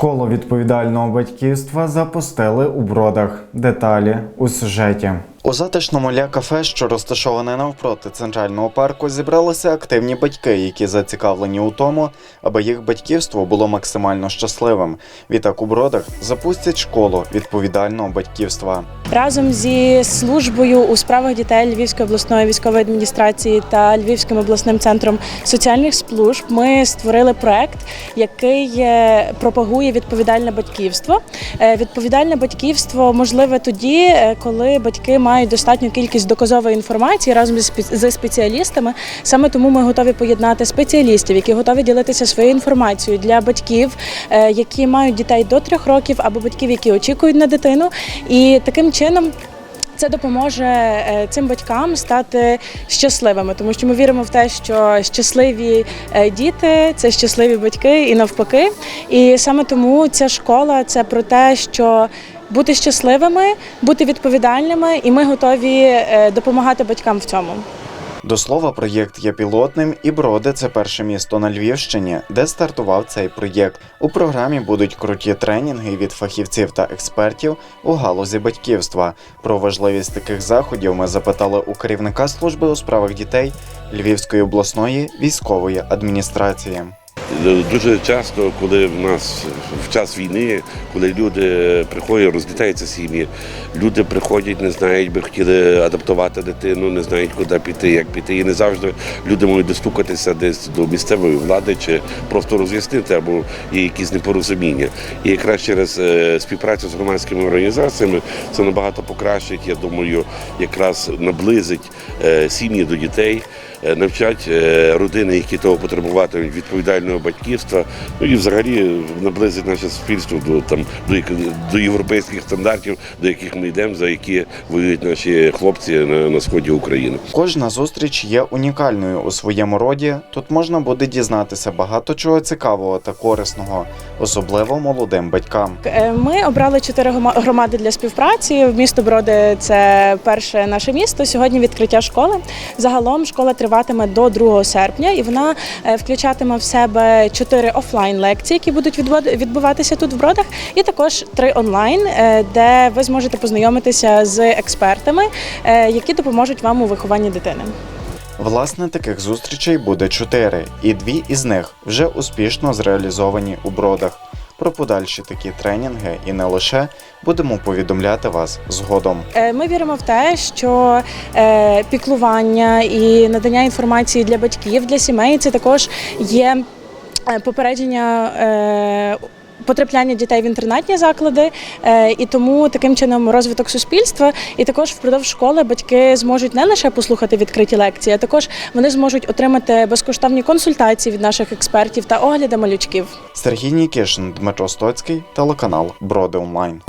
Школу відповідального батьківства запустили у бродах. Деталі у сюжеті. У затишному ля кафе, що розташоване навпроти центрального парку, зібралися активні батьки, які зацікавлені у тому, аби їх батьківство було максимально щасливим. Відтак у бродах запустять школу відповідального батьківства. Разом зі службою у справах дітей Львівської обласної військової адміністрації та Львівським обласним центром соціальних служб ми створили проект, який е, пропагує відповідальне батьківство. Е, Відповідальне батьківство можливе тоді, е, коли батьки мають достатню кількість доказової інформації разом зі спеціалістами. Саме тому ми готові поєднати спеціалістів, які готові ділитися своєю інформацією для батьків, е, які мають дітей до трьох років, або батьків, які очікують на дитину. І таким чином. Це допоможе е, цим батькам стати щасливими, тому що ми віримо в те, що щасливі е, діти це щасливі батьки і навпаки. І саме тому ця школа це про те, що бути щасливими, бути відповідальними, і ми готові е, допомагати батькам в цьому. До слова, проєкт є пілотним, і Броди це перше місто на Львівщині, де стартував цей проєкт. У програмі будуть круті тренінги від фахівців та експертів у галузі батьківства. Про важливість таких заходів ми запитали у керівника служби у справах дітей Львівської обласної військової адміністрації. Дуже часто, коли в нас в час війни, коли люди приходять, розлітаються сім'ї, люди приходять, не знають, би хотіли адаптувати дитину, не знають, куди піти, як піти. І не завжди люди можуть достукатися десь до місцевої влади чи просто роз'яснити, або є якісь непорозуміння. І якраз через е, співпрацю з громадськими організаціями це набагато покращить, я думаю, якраз наблизить е, сім'ї до дітей е, навчать е, родини, які того потребуватимуть відповідального батьківства, ну і взагалі наблизить наше суспільство до там до, як- до європейських стандартів, до яких ми йдемо, за які воюють наші хлопці на, на сході України. Кожна зустріч є унікальною у своєму роді. Тут можна буде дізнатися багато чого цікавого та корисного, особливо молодим батькам. Е, Ми обрали чотири громади для співпраці. Місто Броди це перше наше місто. Сьогодні відкриття школи. Загалом школа триватиме до 2 серпня, і вона е, включатиме в себе чотири офлайн лекції, які будуть відбуватися тут в Бродах, і також три онлайн, е, де ви зможете познайомитися з експертами, е, які допоможуть вам у вихованні дитини. Власне, таких зустрічей буде чотири, і дві із них вже успішно зреалізовані у бродах. Про подальші такі тренінги і не лише будемо повідомляти вас згодом. Е, Ми віримо в те, що піклування і надання інформації для батьків, для сімей це також є попередження. е, Потрапляння дітей в інтернатні заклади, е, і тому таким чином розвиток суспільства, і також впродовж школи батьки зможуть не лише послухати відкриті лекції, а також вони зможуть отримати безкоштовні консультації від наших експертів та огляди малючків. Сергій Нікішин, Дмитро Стоцький, телеканал Броди Онлайн.